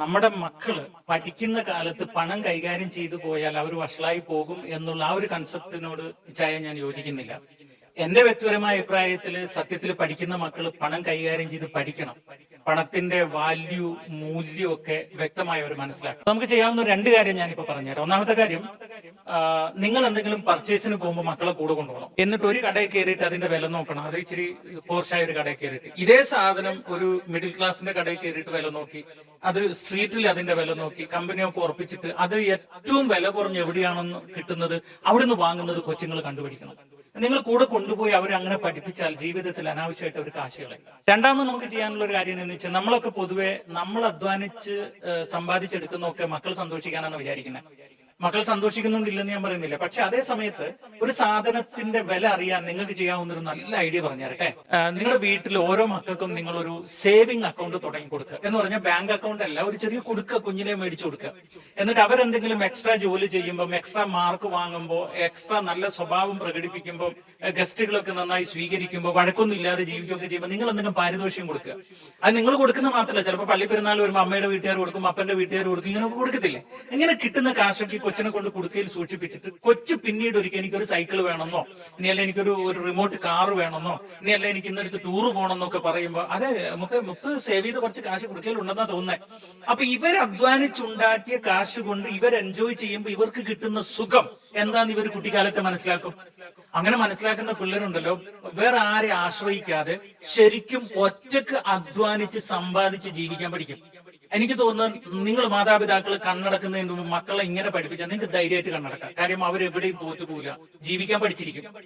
നമ്മുടെ മക്കൾ പഠിക്കുന്ന കാലത്ത് പണം കൈകാര്യം ചെയ്തു പോയാൽ അവർ വഷളായി പോകും എന്നുള്ള ആ ഒരു കൺസെപ്റ്റിനോട് ചായ ഞാൻ യോജിക്കുന്നില്ല. എന്റെ വ്യക്തിപരമായ അഭിപ്രായത്തിൽ സത്യത്തിൽ പഠിക്കുന്ന മക്കൾ പണം കൈകാര്യം ചെയ്ത് പഠിക്കണം. പണത്തിന്റെ വാല്യൂ മൂല്യം ഒക്കെ വ്യക്തമായി അവർ മനസ്സിലാക്കണം. നമുക്ക് ചെയ്യാവുന്ന രണ്ട് കാര്യം ഞാനിപ്പോ പറഞ്ഞുതരാം. ഒന്നാമത്തെ കാര്യം നിങ്ങൾ എന്തെങ്കിലും പർച്ചേസിന് പോകുമ്പോൾ മക്കളെ കൂടെ കൊണ്ടുപോകണം. എന്നിട്ട് ഒരു കടയിൽ കയറിയിട്ട് അതിന്റെ വില നോക്കണം. അത് ഇച്ചിരി പോർഷായ ഒരു കടയിൽ കയറിയിട്ട്. ഇതേ സാധനം ഒരു മിഡിൽ ക്ലാസിന്റെ കടയിൽ കയറിയിട്ട് വില നോക്കി അത് സ്ട്രീറ്റിൽ അതിന്റെ വില നോക്കി കമ്പനിയൊക്കെ ഉറപ്പിച്ചിട്ട് അത് ഏറ്റവും വില കുറഞ്ഞ് എവിടെയാണെന്ന് കിട്ടുന്നത് അവിടുന്ന് വാങ്ങുന്നത് കൊച്ചുങ്ങൾ കണ്ടുപിടിക്കണം. നിങ്ങൾ കൂടെ കൊണ്ടുപോയി അവരെ അങ്ങനെ പഠിപ്പിച്ചാൽ ജീവിതത്തിൽ അനാവശ്യമായിട്ട് അവർ കാശുകളെ രണ്ടാമത് നമുക്ക് ചെയ്യാനുള്ള ഒരു കാര്യം എന്ന് വെച്ചാൽ നമ്മളൊക്കെ പൊതുവെ നമ്മൾ അധ്വാനിച്ച് സമ്പാദിച്ചെടുക്കുന്നൊക്കെ മക്കൾ സന്തോഷിക്കാനാണ് വിചാരിക്കുന്നത്. മക്കൾ സന്തോഷിക്കുന്നുണ്ടില്ലെന്ന് ഞാൻ പറയുന്നില്ല. പക്ഷെ അതേ സമയത്ത് ഒരു സാധനത്തിന്റെ വില അറിയാൻ നിങ്ങൾക്ക് ചെയ്യാവുന്ന ഒരു നല്ല ഐഡിയ പറഞ്ഞുതരട്ടെ. നിങ്ങളുടെ വീട്ടിൽ ഓരോ മക്കൾക്കും നിങ്ങൾ ഒരു സേവിംഗ് അക്കൗണ്ട് തുടങ്ങി കൊടുക്കുക എന്ന് പറഞ്ഞാൽ ബാങ്ക് അക്കൗണ്ട് അല്ല ഒരു ചെറിയ കൊടുക്ക കുഞ്ഞിനെ മേടിച്ചു കൊടുക്കുക. എന്നിട്ട് അവരെന്തെങ്കിലും എക്സ്ട്രാ ജോലി ചെയ്യുമ്പോൾ എക്സ്ട്രാ മാർക്ക് വാങ്ങുമ്പോൾ എക്സ്ട്രാ നല്ല സ്വഭാവം പ്രകടിപ്പിക്കുമ്പോൾ ഗസ്റ്റുകളൊക്കെ നന്നായി സ്വീകരിക്കുമ്പോൾ വഴക്കൊന്നും ഇല്ലാതെ ജീവിക്കുകയൊക്കെ ചെയ്യുമ്പോൾ നിങ്ങൾ എന്തെങ്കിലും പാരിതോഷികം കൊടുക്കുക. അത് നിങ്ങൾ കൊടുക്കുന്ന മാത്രമല്ല ചിലപ്പോൾ പള്ളി പെരുന്നാൾ വരുമ്പോൾ അമ്മയുടെ വീട്ടുകാർ കൊടുക്കും അപ്പന്റെ വീട്ടുകാർ കൊടുക്കും ഇങ്ങനെയൊക്കെ കൊടുക്കത്തില്ലേ? ഇങ്ങനെ കിട്ടുന്ന കാശൊക്കെ കൊച്ചിനെ കൊണ്ട് കുടുക്കയിൽ സൂക്ഷിപ്പിച്ചിട്ട് കൊച്ചു പിന്നീട് ഒരിക്കൽ എനിക്കൊരു സൈക്കിൾ വേണമെന്നോ ഇനി അല്ല എനിക്കൊരു ഒരു റിമോട്ട് കാർ വേണമെന്നോ ഇനി അല്ല എനിക്ക് ഇന്നെടുത്ത് ടൂറ് പോകണമെന്നൊക്കെ പറയുമ്പോൾ അതെ മുത്ത് മുത്ത് സേവ് ചെയ്ത് കുറച്ച് കാശ് കുടുക്കയിൽ ഉണ്ടെന്നാ തോന്നുന്നത് അപ്പൊ ഇവർ അധ്വാനിച്ചുണ്ടാക്കിയ കാശ് കൊണ്ട് ഇവർ എൻജോയ് ചെയ്യുമ്പോൾ ഇവർക്ക് കിട്ടുന്ന സുഖം എന്താന്ന് ഇവർ കുട്ടിക്കാലത്തെ മനസ്സിലാക്കും? അങ്ങനെ മനസ്സിലാക്കുന്ന പിള്ളേരുണ്ടല്ലോ വേറെ ആരെ ആശ്രയിക്കാതെ ശരിക്കും ഒറ്റയ്ക്ക് അധ്വാനിച്ച് സമ്പാദിച്ച് ജീവിക്കാൻ പഠിക്കും. എനിക്ക് തോന്നുന്നു നിങ്ങൾ മാതാപിതാക്കൾ കണ്ണടക്കുന്നതിന് മുമ്പ് മക്കളെ ഇങ്ങനെ പഠിപ്പിച്ചാൽ നിങ്ങൾക്ക് ധൈര്യമായിട്ട് കണ്ണടക്കാം. കാര്യം അവരെവിടെയും തോറ്റുപോകില്ല ജീവിക്കാൻ പഠിച്ചിരിക്കും.